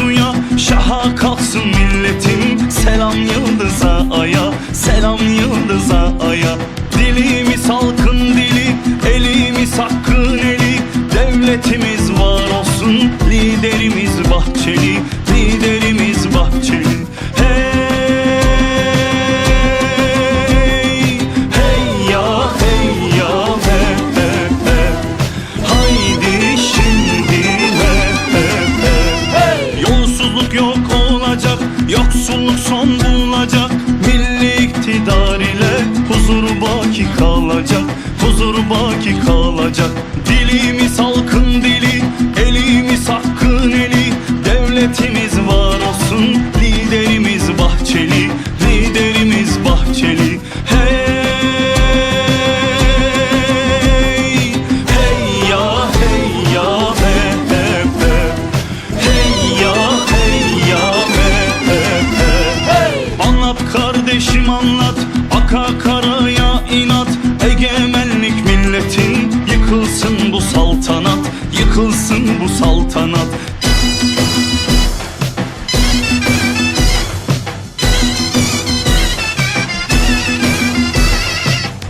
suya Şaha kalksın milletim. Selam yıldıza aya Selam yıldıza aya. Dilimiz halkın dili Elimiz hakkın eli. Devletimiz var olsun Liderimiz bahçeli. son bulacak. Milli iktidar ile huzur baki kalacak. Huzur baki kalacak. Dilimi sal egemenlik milletin Yıkılsın bu saltanat, yıkılsın bu saltanat.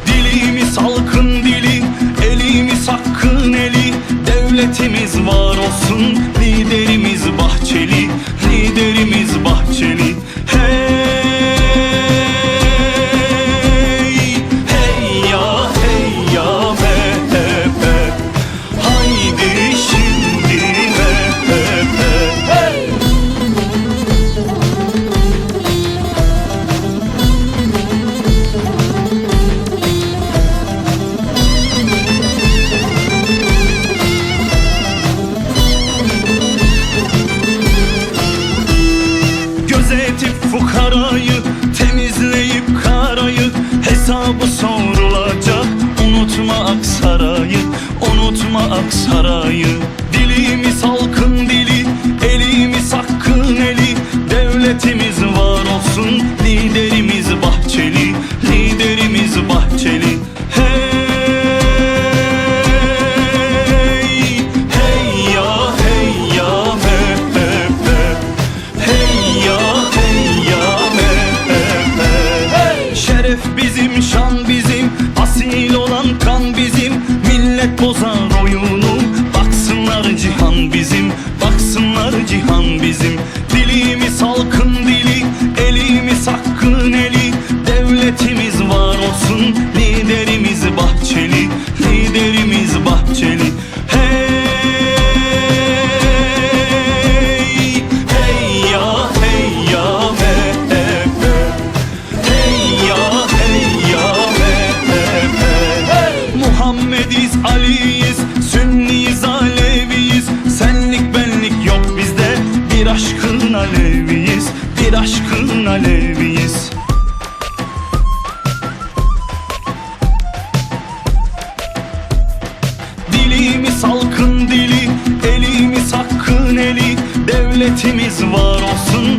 Dilimiz halkın dili, elimiz hakkın eli Devletimiz var olsun. Hesabı sorulacak. Unutma Aksaray'ı Unutma Aksaray'ı. Dilimiz halkın dili Elimiz hakkın eli. Devletimiz var olsun Şeref bizim şan bizim Asil olan kan bizim. Millet bozar oyunu Baksınlar cihan bizim Baksınlar cihan bizim aşkın Aleviyiz Bir aşkın Aleviyiz. Dilimiz halkın dili, elimiz hakkın eli Devletimiz var olsun,